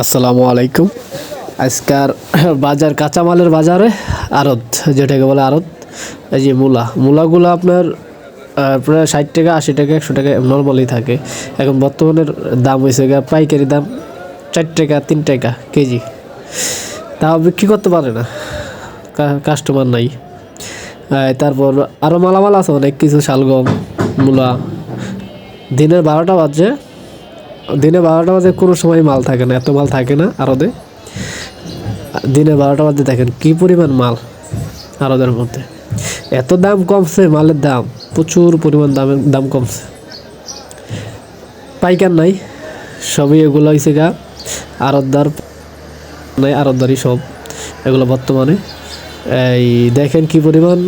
আসসালামু আলাইকুম। আজকার বাজার, কাঁচামালের বাজারে আড়ত, যেটাকে বলে আড়ত, এই যে মূলা। মূলাগুলো আপনার প্রায় ষাট টাকা, আশি টাকা, একশো টাকা নর্মালি থাকে। এখন বর্তমানের দাম হয়েছে গা পাইকারি দাম চার টাকা, তিন টাকা কেজি। তাও বিক্রি করতে পারে না। কাস্টমার নাই। তারপর আরও মালামাল আছে অনেক, কিছু শালগম, মূলা। দিনের বারোটা বাজে। দিনে বারোটা বাজে কোনো সময় মাল থাকে না, এত মাল থাকে না আরদে। দিনে বারোটা বাজে দেখেন কি পরিমাণ মাল আরদের মধ্যে। এত দাম কমছে মালের দাম, প্রচুর পরিমাণ দামের দাম কমছে। পাইকার নাই, সবই এগুলো হয়েছে গা আরতদার নাই আরতদারি সব, এগুলো বর্তমানে। এই দেখেন কি পরিমাণ,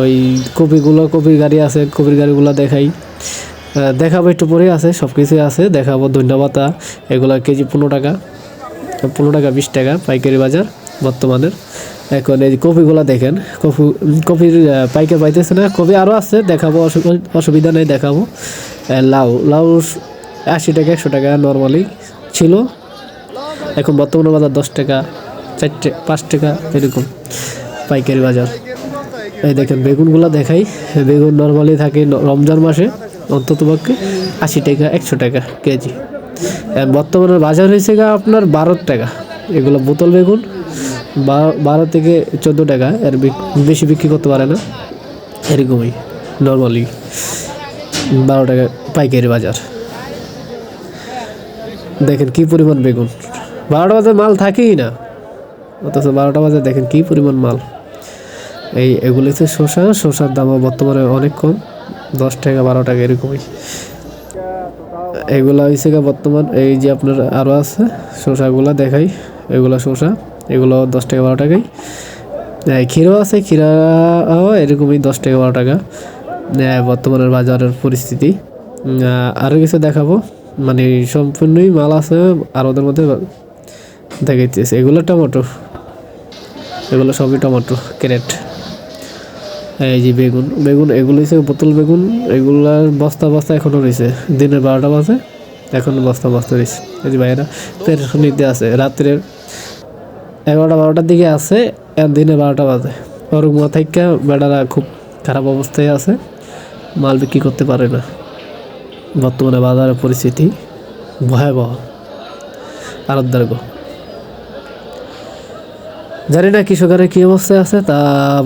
ওই কপিগুলো, কপির গাড়ি আছে, কপির গাড়িগুলো দেখাই। দেখাবো একটু পরে আছে সব কিছুই আছে। দেখাবো ধন্যবাদ এগুলো কেজি পনেরো টাকা পনেরো টাকা বিশ টাকা পাইকারি বাজার বর্তমানের। এখন এই কপিগুলো দেখেন, কপি, কপির পাইকারি পাইতেছে না, কপি আরও আছে, দেখাবো, অসু- অসুবিধা নেই, দেখাবো। লাউ লাউ আশি টাকা, একশো টাকা নর্মালি ছিল। এখন বর্তমানে বাজার দশ টাকা চারটে পাঁচ টাকা এরকম পাইকারি বাজার। এই দেখেন, বেগুনগুলো দেখাই, বেগুন নর্মালি থাকে রমজান মাসে। অন্তত পক্ষে আশি টাকা, একশো টাকা কেজি। বর্তমানে বাজার হয়েছে গা আপনার বারো টাকা। এগুলো বোতল বেগুন বারো থেকে চোদ্দ টাকা। এর বেশি বিক্রি করতে পারে না। এরকমই নর্মালি বারো টাকা পাইকারি বাজার। দেখেন কি পরিমাণ বেগুন। বারোটা বাজার মাল থাকেই না। অথচ বারোটা বাজার দেখেন কি পরিমাণ মাল। এই এগুলো হচ্ছে শসা। শসার দামও বর্তমানে অনেক কম। দশ টাকা, বারো টাকা এরকমই। এগুলো হয়েছে বর্তমান, এই যে আপনার আরও আছে, শসাগুলো দেখাই। এগুলো শসা এগুলো দশ টাকা, বারো টাকাই। ক্ষীরও আছে, ক্ষীরাও এরকমই দশ টাকা, বারো টাকা। বর্তমানের বাজারের পরিস্থিতি। আরও কিছু দেখাবো। মানে সম্পূর্ণই মাল আছে আর ওদের মধ্যে দেখাইতেছে। এগুলো টমেটো। এগুলো সবই টমেটো, ক্যারেট। এই যে বেগুন বেগুন, এগুলো হচ্ছে বোতল বেগুন, এগুলার বস্তা বস্তা এখনও রয়েছে। দিনের বারোটা বাজে, এখন বস্তা বস্তা রয়েছে। এই যে ভাইয়েরা পেরেশানিতে আছে রাত্রের এগারোটা বারোটার দিকে আছে আর দিনে বারোটা বাজে। ওরকম থেকে বেড়ারা খুব খারাপ অবস্থায় আছে, মাল বিক্রি করতে পারে না। বর্তমানে বাজারের পরিস্থিতি ভয়াবহ আরবদার গো জানি না কৃষকের কী অবস্থায় আছে, তা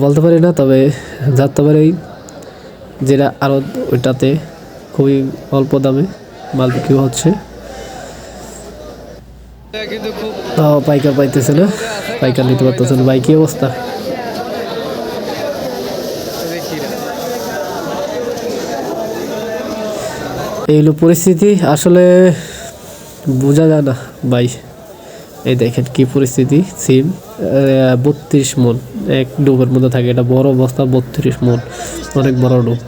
বলতে পারি না, তবে জানতে পারি যেটা আরও ওইটাতে খুবই অল্প দামে মাল বিক্রি হচ্ছে। পাইকার পাইতেছে না পাইকার নিতে পারতেছে না, ভাই কী অবস্থা? দেখি না এই হলো পরিস্থিতি, আসলে বোঝা যায় না, ভাই। এই দেখেন কি পরিস্থিতি, সিম বত্রিশ মন এক ডুবের মধ্যে থাকে। এটা বড় বস্তা বত্রিশ মন অনেক বড় ডুব।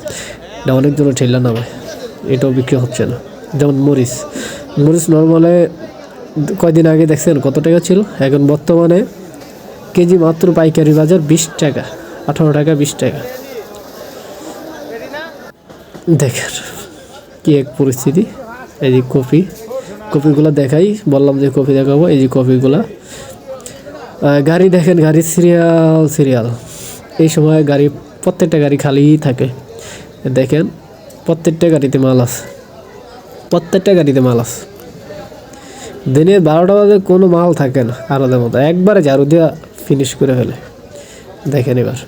এটা অনেক জন্য ঠেলা নামে, এটাও বিক্রি হচ্ছে না। যেমন মরিচ মরিচ নর্মালে কয়দিন আগে দেখছেন কত টাকা ছিল? এখন বর্তমানে কেজি মাত্র পাইকারি বাজার বিশ টাকা, আঠারো টাকা বিশ টাকা। দেখেন কি এক পরিস্থিতি, এই যে কপি কপিগুলো দেখাই। বললাম যে কপি দেখাবো, এই যে কপিগুলা গাড়ি দেখেন, গাড়ি সিরিয়াল সিরিয়াল। এই সময় গাড়ি, প্রত্যেকটা গাড়ি খালি থাকে। দেখেন, প্রত্যেকটা গাড়িতে মাল আছে। প্রত্যেকটা গাড়িতে মাল আছে। দিনের বারোটা বাজে কোনো মাল থাকে না, আলাদা মতো। একবারে ঝাড়ু দিয়া ফিনিশ করে ফেলে। দেখেন এবার,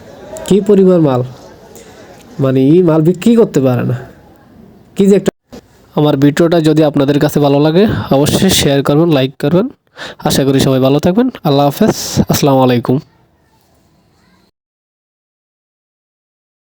কি পরিমাণ মাল। মানে এই মাল বিক্রি করতে পারে না। কি যে একটা আমার ভিডিওটা যদি আপনাদের কাছে ভালো লাগে, অবশ্যই শেয়ার করবেন লাইক করবেন। আশা করি সবাই ভালো থাকবেন। আল্লাহ হাফেজ। আসসালামু আলাইকুম।